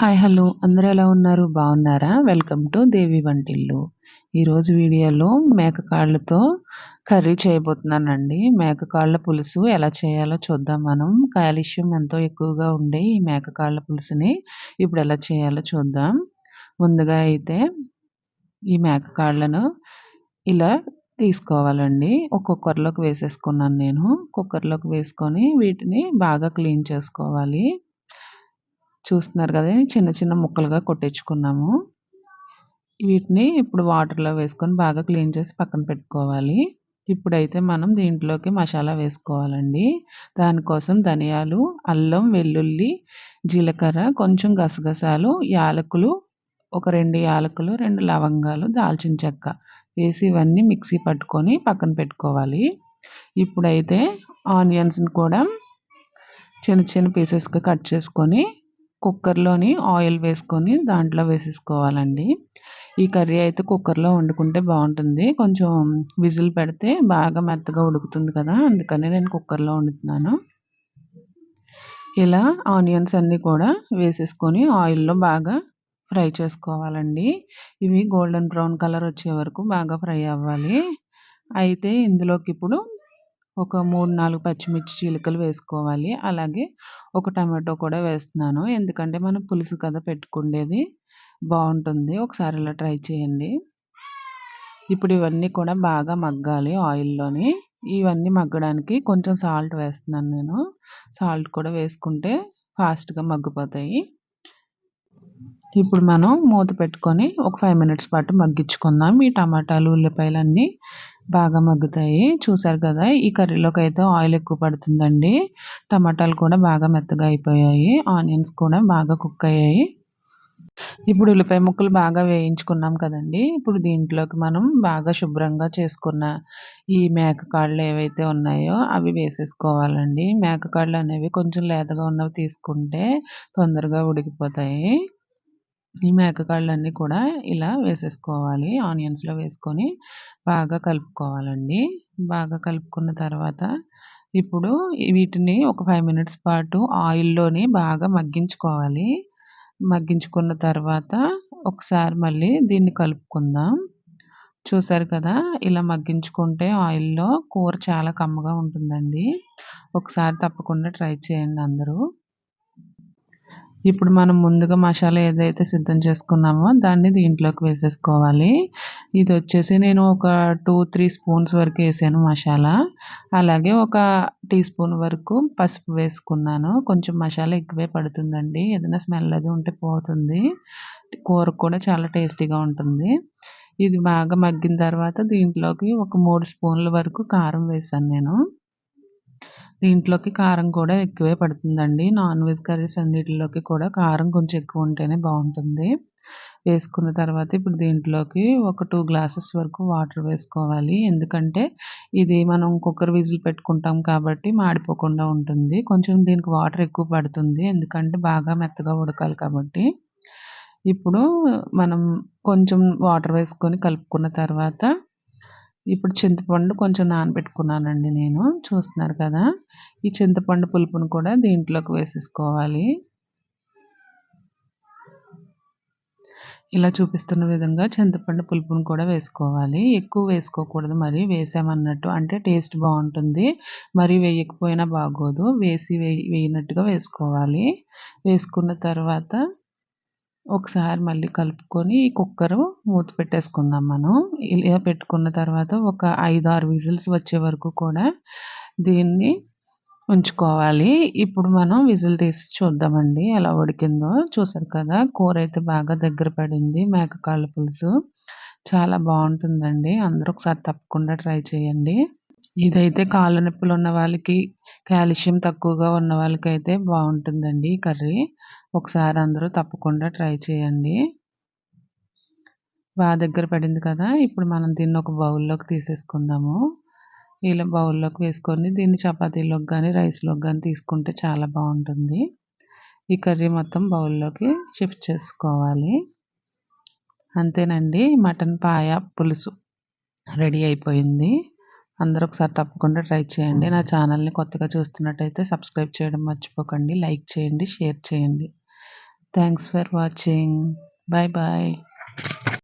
Hi hello. అందరు ఎలా ఉన్నారు? బాగున్నారా? వెల్కమ్ టు దేవి వంటిల్లు. ఈరోజు వీడియోలో మేకకాళ్ళతో కర్రీ చేయబోతున్నానండి. మేకకాళ్ళ పులుసు ఎలా చేయాలో చూద్దాం మనం. కాల్షియం ఎంతో ఎక్కువగా ఉండే ఈ మేకకాళ్ళ పులుసుని ఇప్పుడు ఎలా చేయాలో చూద్దాం. ముందుగా అయితే ఈ మేకకాళ్ళను ఇలా తీసుకోవాలండి. ఒక కుక్కర్లోకి వేసేసుకున్నాను నేను. కుక్కర్లోకి వేసుకొని వీటిని బాగా క్లీన్ చేసుకోవాలి. చూస్తున్నారు కదా చిన్న చిన్న ముక్కలుగా కొట్టించుకున్నాము. వీటిని ఇప్పుడు వాటర్లో వేసుకొని బాగా క్లీన్ చేసి పక్కన పెట్టుకోవాలి. ఇప్పుడైతే మనం దీంట్లోకి మసాలా వేసుకోవాలండి. దానికోసం ధనియాలు అల్లం వెల్లుల్లి జీలకర్ర కొంచెం గసగసాలు యాలకులు ఒక రెండు యాలకులు రెండు లవంగాలు దాల్చిన చెక్క వేసి ఇవన్నీ మిక్సీ పట్టుకొని పక్కన పెట్టుకోవాలి. ఇప్పుడైతే ఆనియన్స్ని కూడా చిన్న చిన్న పీసెస్గా కట్ చేసుకొని కుక్కర్లోని ఆయిల్ వేసుకొని దాంట్లో వేసేసుకోవాలండి. ఈ కర్రీ అయితే కుక్కర్లో వండుకుంటే బాగుంటుంది. కొంచెం విజిల్ పెడితే బాగా మెత్తగా ఉడుకుతుంది కదా అందుకని నేను కుక్కర్లో వండుతున్నాను. ఇలా ఆనియన్స్ అన్నీ కూడా వేసేసుకొని ఆయిల్లో బాగా ఫ్రై చేసుకోవాలండి. ఇవి గోల్డెన్ బ్రౌన్ కలర్ వచ్చే వరకు బాగా ఫ్రై అవ్వాలి. అయితే ఇందులోకి ఇప్పుడు ఒక మూడు నాలుగు పచ్చిమిర్చి చీలికలు వేసుకోవాలి. అలాగే ఒక టమాటో కూడా వేస్తున్నాను. ఎందుకంటే మనం పులుసు కదా పెట్టుకుండేది. బాగుంటుంది. ఒకసారి ఇలా ట్రై చేయండి. ఇప్పుడు ఇవన్నీ కూడా బాగా మగ్గాలి ఆయిల్లోని. ఇవన్నీ మగ్గడానికి కొంచెం సాల్ట్ వేస్తున్నాను నేను. సాల్ట్ కూడా వేసుకుంటే ఫాస్ట్గా మగ్గిపోతాయి. ఇప్పుడు మనం మూత పెట్టుకొని ఒక ఫైవ్ మినిట్స్ పాటు మగ్గించుకుందాం. ఈ టమాటాలు ఉల్లిపాయలు అన్నీ బాగా మగ్గుతాయి. చూసారు కదా ఈ కర్రీలోకి అయితే ఆయిల్ ఎక్కువ పడుతుందండి. టమాటాలు కూడా బాగా మెత్తగా అయిపోయాయి. ఆనియన్స్ కూడా బాగా కుక్ అయ్యాయి. ఇప్పుడు ఉల్లిపాయ ముక్కలు బాగా వేయించుకున్నాం కదండి. ఇప్పుడు దీంట్లోకి మనం బాగా శుభ్రంగా చేసుకున్న ఈ మేకకాళ్ళు ఏవైతే ఉన్నాయో అవి వేసేసుకోవాలండి. మేకకాళ్ళు అనేవి కొంచెం లేతగా ఉన్నవి తీసుకుంటే తొందరగా ఉడికిపోతాయి. ఈ మేకకాళ్ళన్నీ కూడా ఇలా వేసేసుకోవాలి. ఆనియన్స్లో వేసుకొని బాగా కలుపుకోవాలండి. బాగా కలుపుకున్న తర్వాత ఇప్పుడు వీటిని ఒక ఫైవ్ మినిట్స్ పాటు ఆయిల్లోని బాగా మగ్గించుకోవాలి. మగ్గించుకున్న తర్వాత ఒకసారి మళ్ళీ దీన్ని కలుపుకుందాం. చూసారు కదా ఇలా మగ్గించుకుంటే ఆయిల్లో కూర చాలా కమ్మగా ఉంటుందండి. ఒకసారి తప్పకుండా ట్రై చేయండి అందరూ. ఇప్పుడు మనం ముందుగా మసాలా ఏదైతే సిద్ధం చేసుకున్నామో దాన్ని దీంట్లోకి వేసేసుకోవాలి. ఇది వచ్చేసి నేను ఒక టూ త్రీ స్పూన్స్ వరకు వేసాను మసాలా. అలాగే ఒక టీ స్పూన్ వరకు పసుపు వేసుకున్నాను. కొంచెం మసాలా ఎక్కువే పడుతుందండి. ఏదైనా స్మెల్ అది ఉంటే పోతుంది. కూర కూడా చాలా టేస్టీగా ఉంటుంది. ఇది బాగా మగ్గిన తర్వాత దీంట్లోకి ఒక మూడు స్పూన్ల వరకు కారం వేసాను నేను. దీంట్లోకి కారం కూడా ఎక్కువే పడుతుందండి. నాన్ వెజ్ కర్రీస్ అన్నిటిలోకి కూడా కారం కొంచెం ఎక్కువ ఉంటేనే బాగుంటుంది. వేసుకున్న తర్వాత ఇప్పుడు దీంట్లోకి ఒక టూ గ్లాసెస్ వరకు వాటర్ వేసుకోవాలి. ఎందుకంటే ఇది మనం కుక్కర్ విజిల్ పెట్టుకుంటాం కాబట్టి మాడిపోకుండా ఉంటుంది. కొంచెం దీనికి వాటర్ ఎక్కువ పడుతుంది. ఎందుకంటే బాగా మెత్తగా ఉడకాలి కాబట్టి. ఇప్పుడు మనం కొంచెం వాటర్ వేసుకొని కలుపుకున్న తర్వాత ఇప్పుడు చింతపండు కొంచెం నానబెట్టుకున్నానండి నేను. చూస్తున్నారు కదా? ఈ చింతపండు పులుపును కూడా దీంట్లోకి వేసేసుకోవాలి. ఇలా చూపిస్తున్న విధంగా చింతపండు పులుపును కూడా వేసుకోవాలి. ఎక్కువ వేసుకోకూడదు మరి. వేసామన్నట్టు. అంటే టేస్ట్ బాగుంటుంది. మరి వేయకపోయినా బాగోదు. వేసి వేయినట్టుగా వేసుకోవాలి. వేసుకున్న తర్వాత ఒకసారి మళ్ళీ కలుపుకొని ఈ కుక్కరు మూత పెట్టేసుకుందాం మనం. ఇలా పెట్టుకున్న తర్వాత ఒక ఐదు ఆరు విజిల్స్ వచ్చే వరకు కూడా దీన్ని ఉంచుకోవాలి. ఇప్పుడు మనం విజిల్ తీసి చూద్దామండి. ఎలా ఉడికిందో చూసారు కదా? కూర అయితే బాగా దగ్గర పడింది. మేక కాళ్ళ పులుసు చాలా బాగుంటుందండి. అందరూ ఒకసారి తప్పకుండా ట్రై చేయండి. ఇదైతే కాళ్ళ నొప్పులు ఉన్న వాళ్ళకి కాల్షియం తక్కువగా ఉన్న వాళ్ళకి అయితే బాగుంటుందండి కర్రీ. ఒకసారి అందరూ తప్పకుండా ట్రై చేయండి. బాగా దగ్గర పడింది కదా ఇప్పుడు మనం దీన్ని ఒక బౌల్లోకి తీసేసుకుందాము. ఇలా బౌల్లోకి వేసుకొని దీన్ని చపాతీలోకి కానీ రైస్లోకి కానీ తీసుకుంటే చాలా బాగుంటుంది. ఈ కర్రీ మొత్తం బౌల్లోకి షిఫ్ట్ చేసుకోవాలి. అంతేనండి మటన్ పాయ పులుసు రెడీ అయిపోయింది. అందరూ ఒకసారి తప్పకుండా ట్రై చేయండి. నా ఛానల్ని కొత్తగా చూస్తున్నట్టయితే సబ్స్క్రైబ్ చేయడం మర్చిపోకండి. లైక్ చేయండి షేర్ చేయండి. Thanks for watching. Bye bye.